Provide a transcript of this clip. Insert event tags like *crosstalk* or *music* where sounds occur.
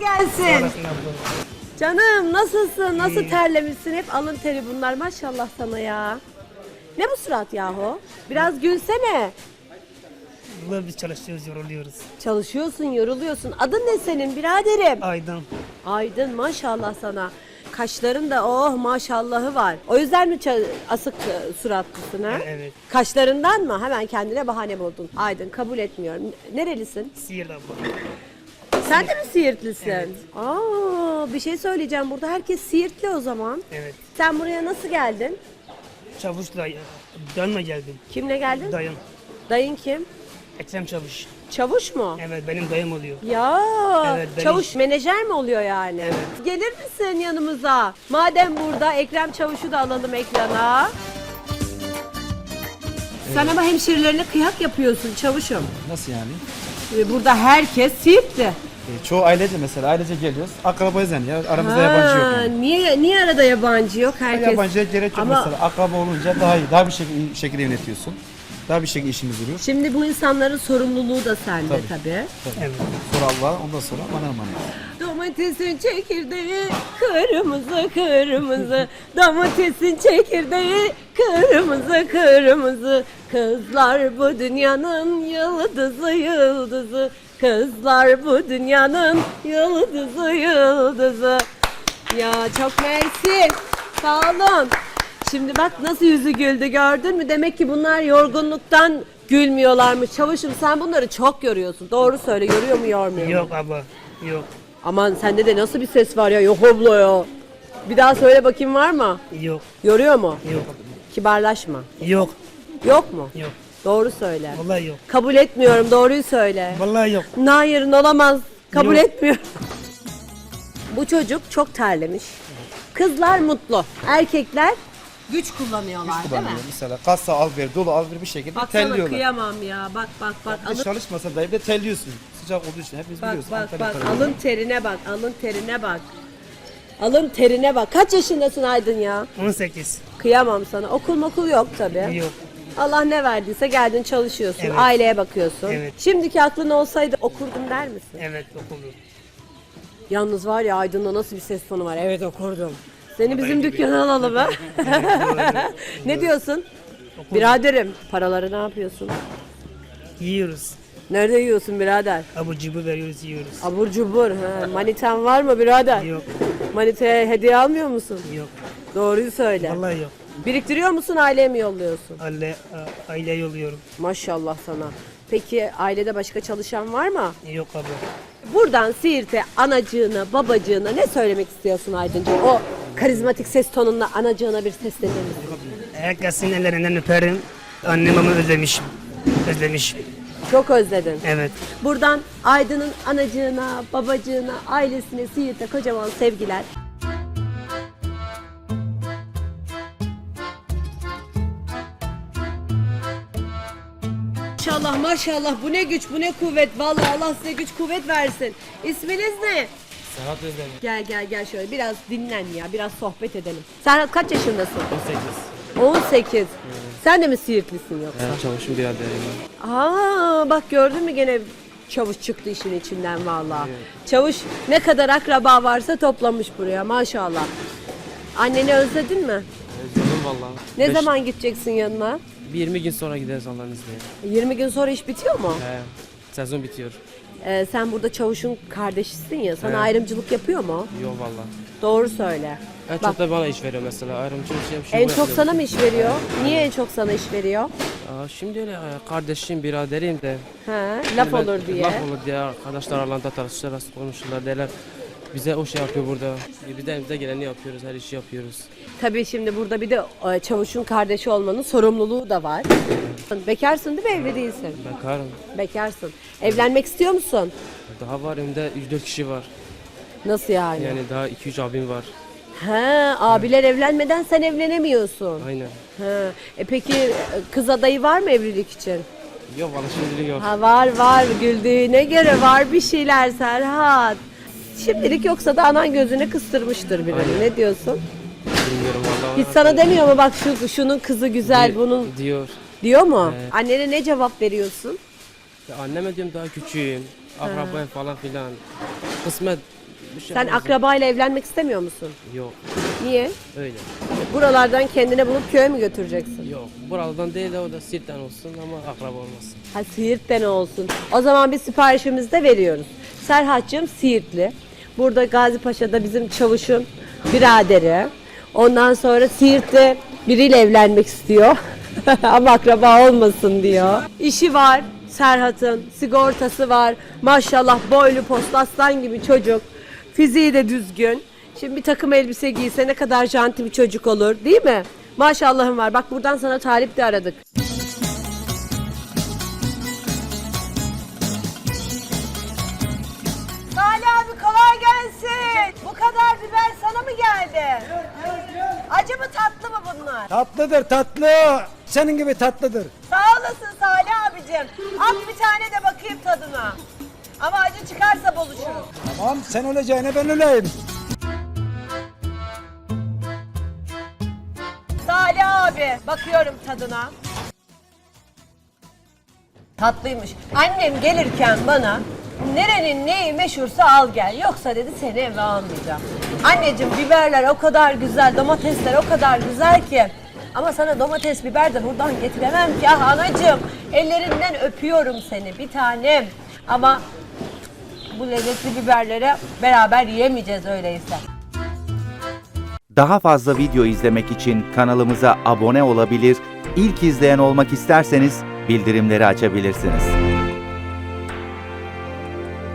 Gelsin. Canım nasılsın? Nasıl terlemişsin? Hep alın teri bunlar maşallah sana ya. Ne bu surat yahu? Biraz gülsene. Abla biz çalışıyoruz, yoruluyoruz. Çalışıyorsun, yoruluyorsun. Adın ne senin biraderim? Aydın. Aydın maşallah sana. Kaşların da oh maşallahı var. O yüzden mi ça- asık e, suratlısın ha? E- evet. Kaşlarından mı? Hemen kendine bahane buldun. Aydın kabul etmiyorum. Nerelisin? Siirt abla. Sen de mi Siirtlisin? Aa, bir şey söyleyeceğim. Burada herkes Siirtli o zaman. Evet. Sen buraya nasıl geldin? Çavuşla dönme geldim. Kimle geldin? Dayım. Dayın kim? Ekrem Çavuş. Çavuş mu? Evet benim dayım oluyor. Ya Evet, ben çavuş menajer mi oluyor yani? Gelir misin yanımıza? Madem burada Ekrem Çavuş'u da alalım ekrana. Sen ama hemşerilerine kıyak yapıyorsun çavuşum. Nasıl yani? Ee, Burada herkes Siirtli. E, çoğu ailece mesela ailece geliyoruz. Akrabayız yani ya. Aramızda yabancı yok. Yani. Niye niye arada yabancı yok herkes? Yabancıya gerek yok Ama- mesela. Akraba olunca daha iyi. Daha bir şekilde, şekilde yönetiyorsun. Daha bir şekilde işimiz yürüyor. Şimdi bu insanların sorumluluğu da sende tabii. Tabii. Evet. Sonra Allah ondan sonra bana emanet. Domatesin çekirdeği kırmızı kırmızı Domatesin çekirdeği kırmızı kırmızı Kızlar bu dünyanın yıldızı yıldızı Kızlar bu dünyanın yıldızı yıldızı Ya çok mersi sağ olun Şimdi bak nasıl yüzü güldü gördün mü? Demek ki bunlar yorgunluktan gülmüyorlarmış. Çavuşum sen bunları çok yoruyorsun. Doğru söyle yoruyor mu yormuyor mu? Yok abla. Yok. Aman sende de nasıl bir ses var ya yok abla ya. Bir daha söyle bakayım var mı? Yok. Yoruyor mu? Yok. Kibarlaşma. Yok. Yok mu? Yok. Doğru söyle. Vallahi yok. Kabul etmiyorum doğruyu söyle. Vallahi yok. Hayır olamaz. Kabul Yok. etmiyorum. Bu çocuk çok terlemiş. Kızlar mutlu. Erkekler güç kullanıyorlar değil mi? Kullanıyor. Mesela kasa al ver, dolu al ver bir şekilde Baksana telliyorlar. kıyamam ya. Bak bak bak. Hiç Alın, çalışmasa da evde telliyorsun. Sıcak olduğu için hepimiz bak biliyoruz. bak Antalya bak. tarafı. Alın terine bak. Alın terine bak. Alın terine bak. Kaç yaşındasın Aydın ya? 18. Kıyamam sana. Okul okul yok tabii. Yok. Allah ne verdiyse geldin çalışıyorsun. Evet. Aileye bakıyorsun. Evet. Şimdiki aklın olsaydı okurdum der misin? Evet okulu. Yalnız var ya Aydın'da nasıl bir ses tonu var. Evet okurdum. Seni bizim dükkana alalım ha. *laughs* *laughs* ne diyorsun? Biraderim paraları ne yapıyorsun? Yiyoruz. Nerede yiyorsun birader? Abu cubu veriyoruz yiyoruz. Abur cubur. Ha. Manitan var mı birader? Yok. Manitaya hediye almıyor musun? Yok. Doğruyu söyle. Vallahi yok. Biriktiriyor musun aileye mi yolluyorsun? Aile, a- aile yolluyorum. Maşallah sana. Peki ailede başka çalışan var mı? Yok abla. Buradan Siirt'e anacığına, babacığına ne söylemek istiyorsun Aydıncığım? O karizmatik ses tonunla anacığına bir seslenir misin? Herkesin ellerinden öperim. Annemi özlemişim. Özlemişim. Çok özledin. Evet. Buradan Aydın'ın anacığına, babacığına, ailesine, Siirt'e kocaman sevgiler. Maşallah maşallah bu ne güç bu ne kuvvet vallahi Allah size güç kuvvet versin. İsminiz ne? Serhat Özdemir. Gel gel gel şöyle biraz dinlen ya biraz sohbet edelim. Serhat kaç yaşındasın? 18. 18. Sen de mi Siirtlisin yoksa? Ben çavuşum biraderim. Aa bak gördün mü gene çavuş çıktı işin içinden vallahi. Çavuş ne kadar akraba varsa toplamış buraya maşallah. Anneni özledin mi? Özledim valla. Ne Beş- zaman gideceksin yanına? Bir 20 gün sonra gideriz Allah'ın izniyle. 20 gün sonra iş bitiyor mu? He, sezon bitiyor. Ee, sen burada çavuşun kardeşisin ya sana Evet. ayrımcılık yapıyor mu? Yok valla. Doğru söyle. En Bak. çok da bana iş veriyor mesela. Ayrımcı bir şey En çok sana mı iş veriyor? Niye en çok sana iş veriyor? Aa, şimdi öyle e, kardeşim, biraderim de. Ha, laf Ben- olur diye. Laf olur diye arkadaşlar aralarında tartışırlar, konuşurlar derler. Bize o şey yapıyor burada. Biz de bize geleni yapıyoruz, her işi yapıyoruz. Tabii şimdi burada bir de e, çavuşun kardeşi olmanın sorumluluğu da var. Bekarsın değil mi? Evli değilsin. Bekarım. Bekarsın. Evlenmek istiyor musun? Daha var önümde 3-4 kişi var. Nasıl yani? Yani daha 2-3 abim var. Ha, abiler evlenmeden sen evlenemiyorsun. Aynen. Ha. E peki kız adayı var mı evlilik için? Yok valla şimdilik yok. Ha var var güldüğüne göre var bir şeyler Serhat. Şimdilik yoksa da anan gözüne kıstırmıştır birini. Ne diyorsun? Bilmiyorum valla. Hiç sana demiyor mu bak şu şunun kızı güzel Di- bunun Diyor. diyor mu? Evet. Annene ne cevap veriyorsun? Ya anneme diyorum daha küçüğüm. Akrabayım falan filan. Kısmet Bir şey Sen olmaz. akrabayla evlenmek istemiyor musun? Yok Niye? öyle. Buralardan kendine bulup köye mi götüreceksin? Yok. Buralardan değil de o da Sirt'ten olsun ama akraba olmasın. Ha Siirt'ten olsun. O zaman bir siparişimizi de veriyoruz. Serhat'cığım Siirtli. Burada Gazi Paşa'da bizim çavuşun biraderi. Ondan sonra Siirt'te biriyle evlenmek istiyor. *laughs* Ama akraba olmasın diyor. İşi var Serhat'ın. Sigortası var. Maşallah boylu postlu aslan gibi çocuk. Fiziği de düzgün. Şimdi bir takım elbise giyse ne kadar janti bir çocuk olur değil mi? Maşallahım var. Bak buradan sana talip de aradık. Salih abi kolay gelsin. Bu kadar biber sana mı geldi? Acı mı tatlı mı bunlar? Tatlıdır tatlı. Senin gibi tatlıdır. Sağ olasın Salih abicim. At bir tane de bakayım tadına. Ama acı çıkarsa buluşuruz. Tamam sen öleceğine ben öleyim. Salih abi bakıyorum tadına. Tatlıymış. Annem gelirken bana nerenin neyi meşhursa al gel. Yoksa dedi seni eve almayacağım. Anneciğim biberler o kadar güzel, domatesler o kadar güzel ki. Ama sana domates biber de buradan getiremem ki ah anacığım. Ellerinden öpüyorum seni bir tanem. Ama bu lezzetli biberleri beraber yiyemeyeceğiz öyleyse. Daha fazla video izlemek için kanalımıza abone olabilir, ilk izleyen olmak isterseniz bildirimleri açabilirsiniz.